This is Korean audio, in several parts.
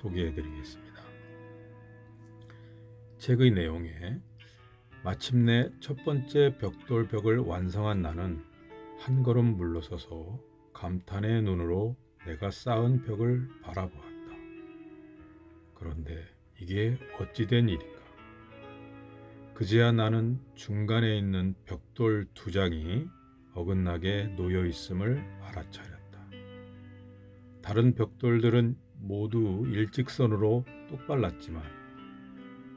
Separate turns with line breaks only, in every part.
소개해 드리겠습니다. 책의 내용에 마침내 첫 번째 벽돌 벽을 완성한 나는 한 걸음 물러서서 감탄의 눈으로 내가 쌓은 벽을 바라보았다. 그런데 이게 어찌된 일인가? 그제야 나는 중간에 있는 벽돌 두 장이 어긋나게 놓여 있음을 알아차렸다. 다른 벽돌들은 모두 일직선으로 똑발랐지만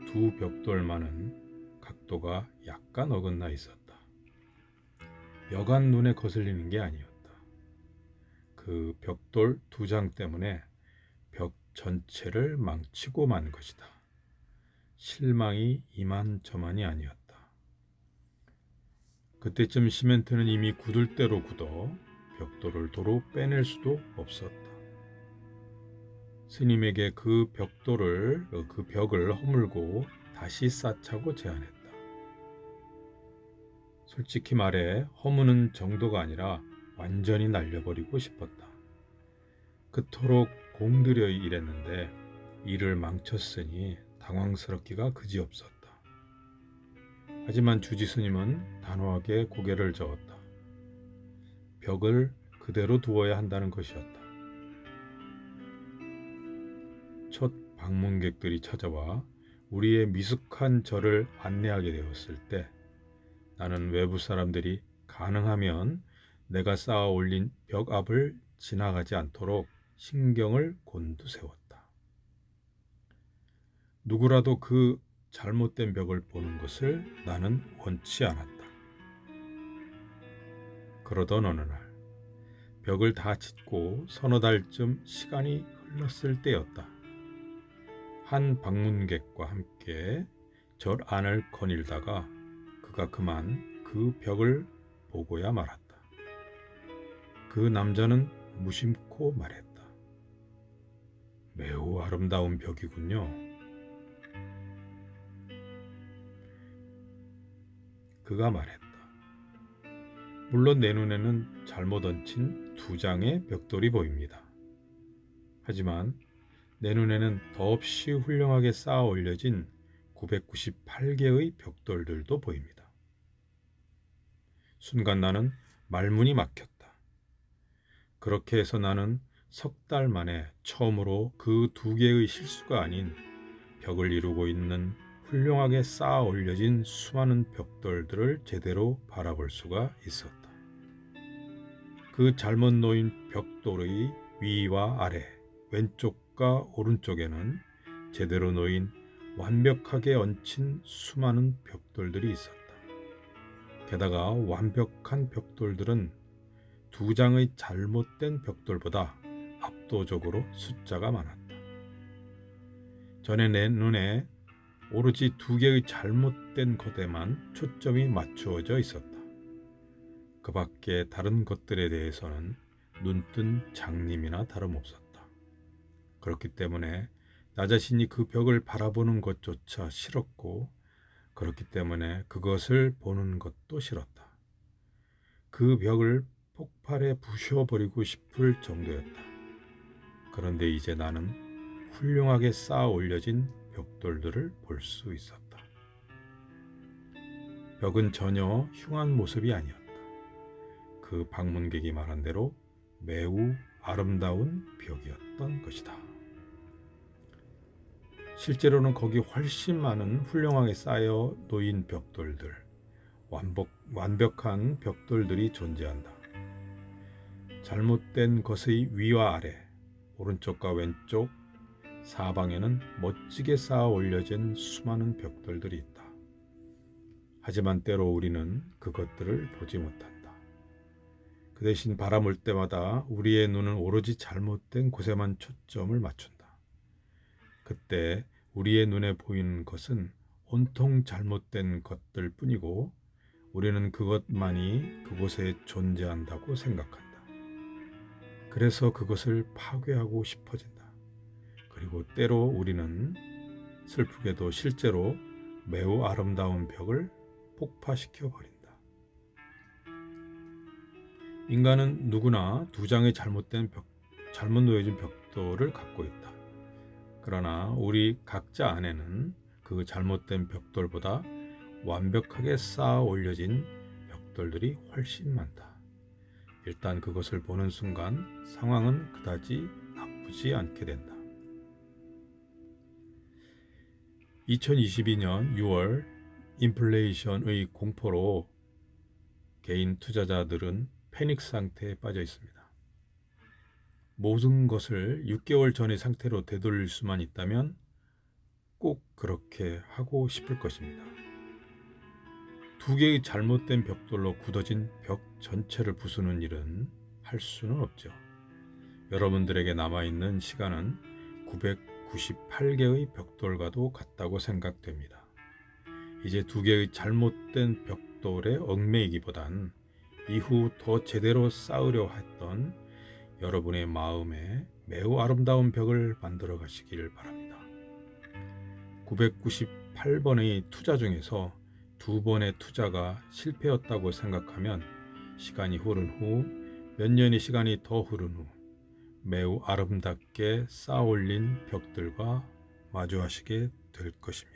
두 벽돌만은 각도가 약간 어긋나 있었다. 여간 눈에 거슬리는 게 아니었다. 그 벽돌 두 장 때문에 벽 전체를 망치고 만 것이다. 실망이 이만저만이 아니었다. 그때쯤 시멘트는 이미 굳을 대로 굳어 벽돌을 도로 빼낼 수도 없었다. 스님에게 그 벽돌을 그 벽을 허물고 다시 쌓자고 제안했다. 솔직히 말해 허무는 정도가 아니라 완전히 날려버리고 싶었다. 그토록 공들여 일했는데 일을 망쳤으니 당황스럽기가 그지없었다. 하지만 주지 스님은 단호하게 고개를 저었다. 벽을 그대로 두어야 한다는 것이었다. 방문객들이 찾아와 우리의 미숙한 절을 안내하게 되었을 때 나는 외부 사람들이 가능하면 내가 쌓아 올린 벽 앞을 지나가지 않도록 신경을 곤두세웠다. 누구라도 그 잘못된 벽을 보는 것을 나는 원치 않았다. 그러던 어느 날 벽을 다 짓고 서너 달쯤 시간이 흘렀을 때였다. 한 방문객과 함께 절 안을 거닐다가 그가 그만 그 벽을 보고야 말았다. 그 남자는 무심코 말했다. 매우 아름다운 벽이군요. 그가 말했다. 물론 내 눈에는 잘못 얹힌 두 장의 벽돌이 보입니다. 하지만 내 눈에는 더없이 훌륭하게 쌓아 올려진 998개의 벽돌들도 보입니다. 순간 나는 말문이 막혔다. 그렇게 해서 나는 석 달 만에 처음으로 그 두 개의 실수가 아닌 벽을 이루고 있는 훌륭하게 쌓아 올려진 수많은 벽돌들을 제대로 바라볼 수가 있었다. 그 잘못 놓인 벽돌의 위와 아래, 왼쪽 과 오른쪽에는 제대로 놓인 완벽하게 얹힌 수많은 벽돌들이 있었다. 게다가 완벽한 벽돌들은 두 장의 잘못된 벽돌보다 압도적으로 숫자가 많았다. 전에 내 눈에 오로지 두 개의 잘못된 것에만 초점이 맞추어져 있었다. 그 밖에 다른 것들에 대해서는 눈뜬 장님이나 다름없었다. 그렇기 때문에 나 자신이 그 벽을 바라보는 것조차 싫었고, 그렇기 때문에 그것을 보는 것도 싫었다. 그 벽을 폭발해 부셔버리고 싶을 정도였다. 그런데 이제 나는 훌륭하게 쌓아 올려진 벽돌들을 볼 수 있었다. 벽은 전혀 흉한 모습이 아니었다. 그 방문객이 말한 대로 매우 아름다운 벽이었던 것이다. 실제로는 거기 훨씬 많은 훌륭하게 쌓여 놓인 벽돌들, 완벽, 완벽한 벽돌들이 존재한다. 잘못된 것의 위와 아래, 오른쪽과 왼쪽, 사방에는 멋지게 쌓아 올려진 수많은 벽돌들이 있다. 하지만 때로 우리는 그것들을 보지 못한다. 그 대신 바라볼 때마다 우리의 눈은 오로지 잘못된 곳에만 초점을 맞춘다. 그때 우리의 눈에 보이는 것은 온통 잘못된 것들 뿐이고 우리는 그것만이 그곳에 존재한다고 생각한다. 그래서 그것을 파괴하고 싶어진다. 그리고 때로 우리는 슬프게도 실제로 매우 아름다운 벽을 폭파시켜 버린다. 인간은 누구나 두 장의 잘못된 벽, 잘못 놓여진 벽돌을 갖고 있다. 그러나 우리 각자 안에는 그 잘못된 벽돌보다 완벽하게 쌓아 올려진 벽돌들이 훨씬 많다. 일단 그것을 보는 순간 상황은 그다지 나쁘지 않게 된다. 2022년 6월 인플레이션의 공포로 개인 투자자들은 패닉 상태에 빠져 있습니다. 모든 것을 6개월 전의 상태로 되돌릴 수만 있다면 꼭 그렇게 하고 싶을 것입니다. 두 개의 잘못된 벽돌로 굳어진 벽 전체를 부수는 일은 할 수는 없죠. 여러분들에게 남아있는 시간은 998개의 벽돌과도 같다고 생각됩니다. 이제 두 개의 잘못된 벽돌에 얽매이기보단 이후 더 제대로 쌓으려 했던 여러분의 마음에 매우 아름다운 벽을 만들어 가시길 바랍니다. 998번의 투자 중에서 두 번의 투자가 실패였다고 생각하면 시간이 흐른 후 몇 년의 시간이 더 흐른 후 매우 아름답게 쌓아 올린 벽들과 마주하시게 될 것입니다.